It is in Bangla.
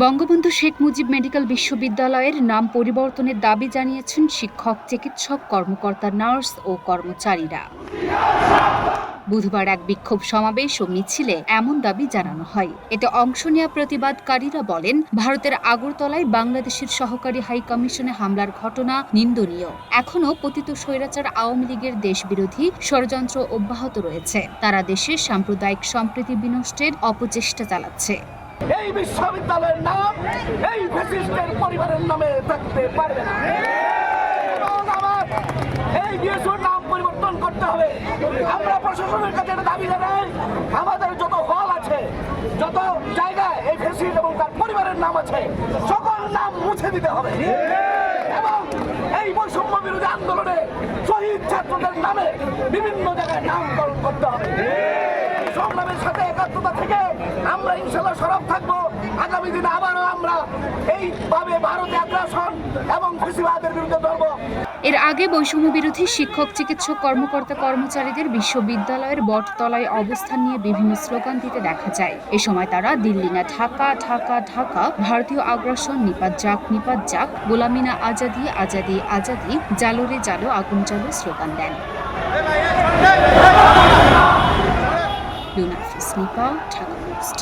বঙ্গবন্ধু শেখ মুজিব মেডিকেল বিশ্ববিদ্যালয়ের নাম পরিবর্তনের দাবি জানিয়েছেন শিক্ষক, চিকিৎসক, কর্মকর্তা, নার্স ও কর্মচারীরা। বুধবার এক বিক্ষোভ সমাবেশ ও মিছিলে এমন দাবি জানানো হয়। এতে অংশ নেওয়া প্রতিবাদকারীরা বলেন, ভারতের আগরতলায় বাংলাদেশের সহকারী হাই কমিশনে হামলার ঘটনা নিন্দনীয়। এখনও পতিত স্বৈরাচার আওয়ামী লীগের দেশবিরোধী ষড়যন্ত্র অব্যাহত রয়েছে। তারা দেশের সাম্প্রদায়িক সম্প্রীতি বিনষ্টের অপচেষ্টা চালাচ্ছে। এই বিশ্ববিদ্যালয়ের নাম এই ফ্যাসিস্টের পরিবারের নামে থাকতে পারবে না। এই নাম পরিবর্তন করতে হবে। আমরা দাবি আমাদের যত হল আছে, যত জায়গায় এবং তার পরিবারের নাম আছে, সকল নাম মুছে দিতে হবে। এবং এই আন্দোলনে শহীদ ছাত্রদের নামে বিভিন্ন জায়গায় নামকরণ করতে হবে। থেকে আমরা ইনশাল্লাহ সরব থাকব। আগামী দিনে আবারও আমরা এইভাবে ভারতে আগ্রাসন এবং ফেসিবাদের বিরুদ্ধে লড়বো। এর আগে বৈষম্য বিরোধী শিক্ষক, চিকিৎসক, কর্মকর্তা, কর্মচারীদের বিশ্ববিদ্যালয়ের বটতলায় অবস্থান নিয়ে বিভিন্ন স্লোগান দিতে দেখা যায়। এ সময় তারা দিল্লি না, ঢাকা ঢাকা ঢাকা, ভারতীয় আগ্রাসন, নিপাত যাক নিপাত যাক গোলামিনা আজাদি আজাদি আজাদি, জালোরে জালো, আগুন জালো স্লোগান দেন। long tacos